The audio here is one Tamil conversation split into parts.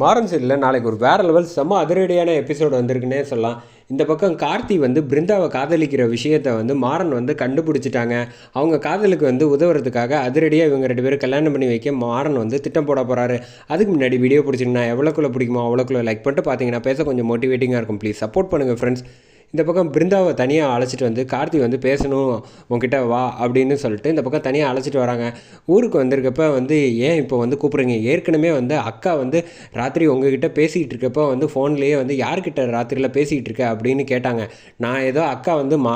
மாறன் சைடில் நாளைக்கு ஒரு வேறு லெவல் செம்ம அதிரடியான எபிசோடு வந்திருக்குன்னே சொல்லலாம். இந்த பக்கம் கார்த்தி வந்து பிருந்தாவை காதலிக்கிற விஷயத்தை வந்து மாறன் வந்து கண்டுபிடிச்சிட்டாங்க. அவங்க காதலுக்கு வந்து உதவுறதுக்காக அதிரடியாக இவங்க ரெண்டு பேரும் கல்யாணம் பண்ணி வைக்க மாறன் வந்து திட்டம் போட போகிறாரு அதுக்கு முன்னாடி வீடியோ பிடிச்சிங்கன்னா எவ்வளோக்குள்ளே பிடிக்குமோ அவ்வளோக்குள்ளே லைக் பண்ணிட்டு பார்த்தீங்கன்னா பேச கொஞ்சம் மோட்டிவேட்டிங்காக இருக்கும். ப்ளீஸ் சப்போர்ட் பண்ணுங்கள் ஃப்ரெண்ட்ஸ் இந்த பக்கம் பிருந்தாவை தனியாக அழைச்சிட்டு வந்து கார்த்தி வந்து பேசணும் உங்ககிட்ட வா அப்படின்னு சொல்லிட்டு இந்த பக்கம் தனியாக அழைச்சிட்டு வராங்க. ஊருக்கு வந்திருக்கப்ப வந்து ஏன் இப்போ வந்து கூப்பிட்றீங்க? ஏற்கனவே வந்து அக்கா வந்து ராத்திரி உங்ககிட்ட பேசிக்கிட்டு இருக்கப்போ வந்து ஃபோன்லேயே வந்து யார்கிட்ட ராத்திரியில் பேசிக்கிட்டு இருக்க அப்படின்னு கேட்டாங்க. நான் ஏதோ அக்கா வந்து மா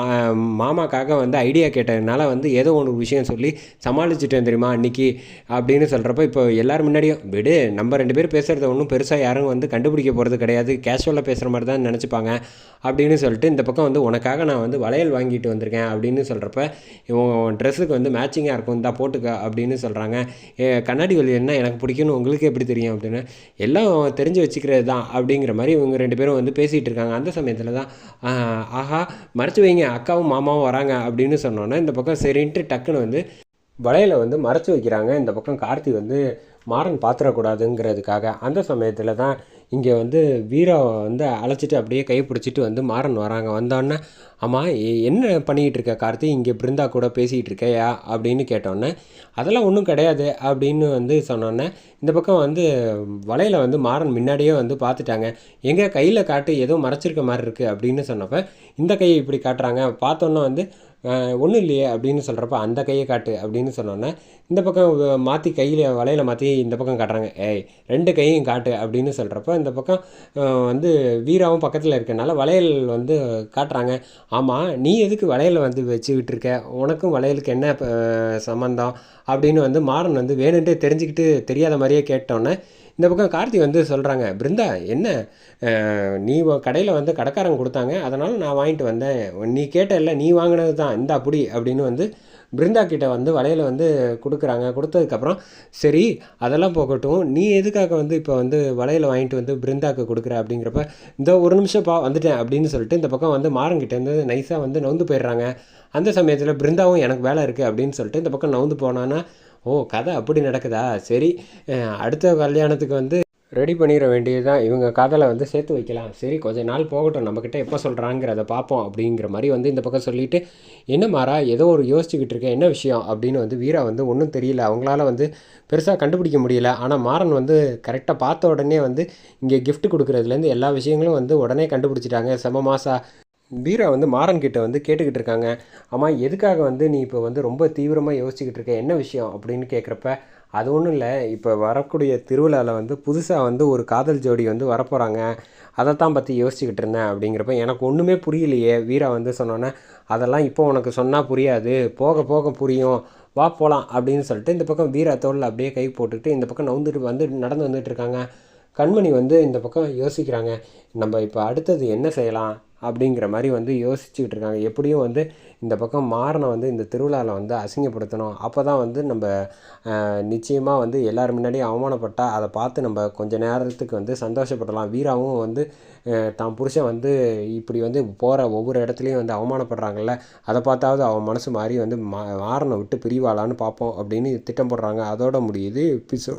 மாமாக்காக வந்து ஐடியா கேட்டதுனால வந்து ஏதோ ஒன்று விஷயம் சொல்லி சமாளிச்சிட்டேன் தெரியுமா அன்றைக்கி அப்படின்னு சொல்கிறப்ப இப்போ எல்லோரும் முன்னாடியும் விடு நம்ம ரெண்டு பேரும் பேசுகிறத ஒன்றும் பெருசாக யாரும் வந்து கண்டுபிடிக்க போகிறது கிடையாது. கேஷுவலாக பேசுகிற மாதிரி தான் நினச்சிப்பாங்க அப்படின்னு சொல்லிட்டு இந்த பக்கம் வந்து உனக்காக நான் வந்து வளையல் வாங்கிட்டு வந்திருக்கேன் அப்படின்னு சொல்கிறப்ப இவன் ட்ரெஸ்ஸுக்கு வந்து மேட்சிங்காக இருக்கும் இந்தா போட்டுக்க அப்படின்னு சொல்கிறாங்க கண்ணாடி வளையல்னா எனக்கு பிடிக்கும்னு உங்களுக்கு எப்படி தெரியும் அப்படின்னு. எல்லாம் தெரிஞ்சு வச்சுக்கிறது தான் அப்படிங்கிற மாதிரி இவங்க ரெண்டு பேரும் வந்து பேசிகிட்டு இருக்காங்க. அந்த சமயத்தில் தான் ஆஹா மறைச்சி வைங்க அக்காவும் மாமாவும் வராங்க அப்படின்னு சொன்னோன்னே இந்த பக்கம் சரின்ட்டு டக்குன்னு வந்து வளையலை வந்து மறைச்சி வைக்கிறாங்க. இந்த பக்கம் கார்த்தி வந்து மாறன் பாத்திரக்கூடாதுங்கிறதுக்காக அந்த சமயத்தில் தான் இங்கே வந்து வீராவை வந்து அழைச்சிட்டு அப்படியே கை பிடிச்சிட்டு வந்து மாறன் வராங்க. வந்தோடனே ஆமாம் என்ன பண்ணிக்கிட்டு இருக்க கார்த்தி? இங்கே பிருந்தா கூட பேசிகிட்டு இருக்கையா? அப்படின்னு கேட்டோன்னே அதெல்லாம் ஒன்றும் கிடையாது. அப்படின்னு வந்து சொன்னோன்னே இந்த பக்கம் வந்து வலையில் வந்து மாறன் முன்னாடியே வந்து பார்த்துட்டாங்க எங்கே கையில் காட்டு ஏதோ மறைச்சிருக்க மாதிரி இருக்குது அப்படின்னு சொன்னப்போ இந்த கையை இப்படி காட்டுறாங்க. பார்த்தோன்னே வந்து ஒன்றும் இல்லையே அப்படின்னு சொல்கிறப்ப அந்த கையை காட்டு அப்படின்னு சொன்னோன்னே இந்த பக்கம் மாற்றி கையில் வலையில் மாற்றி இந்த பக்கம் காட்டுறாங்க. ஏய் ரெண்டு கையும் காட்டு அப்படின்னு சொல்கிறப்ப இந்த பக்கம் வந்து வீராவும் பக்கத்தில் இருக்கனால வளையல் வந்து காட்டுறாங்க. ஆமாம் நீ எதுக்கு வளையல் வந்து வச்சுக்கிட்டு இருக்க உனக்கும் வளையலுக்கு என்ன சம்மந்தம் அப்படின்னு வந்து மாறன் வந்து வேணுன்ட்டு தெரிஞ்சுக்கிட்டு தெரியாத மாதிரியே கேட்டோன்னே இந்த பக்கம் கார்த்தி வந்து சொல்கிறாங்க பிருந்தா என்ன? நீ கடையில் வந்து கடைக்காரங்க கொடுத்தாங்க. அதனால் நான் வாங்கிட்டு வந்தேன். நீ கேட்டல நீ வாங்கினது தான் இந்த அப்படி அப்படின்னு வந்து பிருந்தா கிட்ட வந்து வளையல வந்து கொடுக்குறாங்க. கொடுத்ததுக்கப்புறம் சரி அதெல்லாம் போகட்டும். நீ எதுக்காக வந்து இப்போ வந்து வலையில் வாங்கிட்டு வந்து பிருந்தாக்கு கொடுக்குற? அப்படிங்கிறப்ப இந்த ஒரு நிமிஷம் பா வந்துட்டேன். அப்படின்னு சொல்லிட்டு இந்த பக்கம் வந்து மாறங்கிட்டேருந்து நைஸாக வந்து நவுந்து போயிடுறாங்க. அந்த சமயத்தில் பிருந்தாவும் எனக்கு வேலை இருக்குது அப்படின்னு சொல்லிட்டு இந்த பக்கம் நவுந்து போனான்னா ஓ கதை அப்படி நடக்குதா? சரி அடுத்த கல்யாணத்துக்கு வந்து ரெடி பண்ணிட வேண்டியது தான் இவங்க காதலை வந்து சேர்த்து வைக்கலாம். சரி கொஞ்ச நாள் போகட்டும். நம்மக்கிட்ட எப்போ சொல்கிறாங்கிறத பார்ப்போம் அப்படிங்கிற மாதிரி வந்து இந்த பக்கம் சொல்லிவிட்டு என்ன மாறா ஏதோ ஒரு யோசிச்சுக்கிட்டு இருக்கேன். என்ன விஷயம் அப்படின்னு வந்து வீரா வந்து ஒன்றும் தெரியல. அவங்களால வந்து பெருசாக கண்டுபிடிக்க முடியல. ஆனால் மாறன் வந்து கரெக்டாக பார்த்த உடனே வந்து இங்கே கிஃப்ட் கொடுக்குறதுலேருந்து எல்லா விஷயங்களும் வந்து உடனே கண்டுபிடிச்சிட்டாங்க. செம மாசா. வீரா வந்து மாறன் கிட்ட வந்து கேட்டுக்கிட்டு இருக்காங்க. ஆமாம் எதுக்காக வந்து நீ இப்போ வந்து ரொம்ப தீவிரமாக யோசிச்சுக்கிட்டு இருக்க? என்ன விஷயம்? அப்படின்னு கேட்குறப்ப அது ஒன்றும் இல்லை. இப்போ வரக்கூடிய திருவிழாவில் வந்து புதுசாக வந்து ஒரு காதல் ஜோடி வந்து வரப்போகிறாங்க அதைத்தான் பற்றி யோசிச்சுக்கிட்டு இருந்தேன் அப்படிங்கிறப்ப எனக்கு ஒன்றுமே புரியலையே. வீரா வந்து சொன்னோன்னே அதெல்லாம் இப்போ உனக்கு சொன்னால் புரியாது. போக போக புரியும். வா போகலாம் அப்படின்னு சொல்லிட்டு இந்த பக்கம் வீரா தோளில் அப்படியே கை போட்டுக்கிட்டு இந்த பக்கம் நவுந்துட்டு வந்து நடந்து வந்துட்டு இருக்காங்க. கண்மணி வந்து இந்த பக்கம் யோசிக்கிறாங்க. நம்ம இப்போ அடுத்தது என்ன செய்யலாம்? அப்படிங்கிற மாதிரி வந்து யோசிச்சுக்கிட்டு இருக்காங்க. எப்படியும் வந்து இந்த பக்கம் மாறனை வந்து இந்த திருவிழாவில் வந்து அசிங்கப்படுத்தணும். அப்போ தான் வந்து நம்ம நிச்சயமாக வந்து எல்லோரும் முன்னாடியும் அவமானப்பட்டால் அதை பார்த்து நம்ம கொஞ்ச நேரத்துக்கு வந்து சந்தோஷப்படலாம். வீராவும் வந்து தான் புருஷன் வந்து இப்படி வந்து போகிற ஒவ்வொரு இடத்துலையும் வந்து அவமானப்படுறாங்கல்ல அதை பார்த்தாவது அவன் மனசு மாறி வந்து மா மாறனை விட்டு பிரிவாளான்னு பார்ப்போம் அப்படின்னு திட்டம் போடுறாங்க. அதோட முடியுது எபிசோட்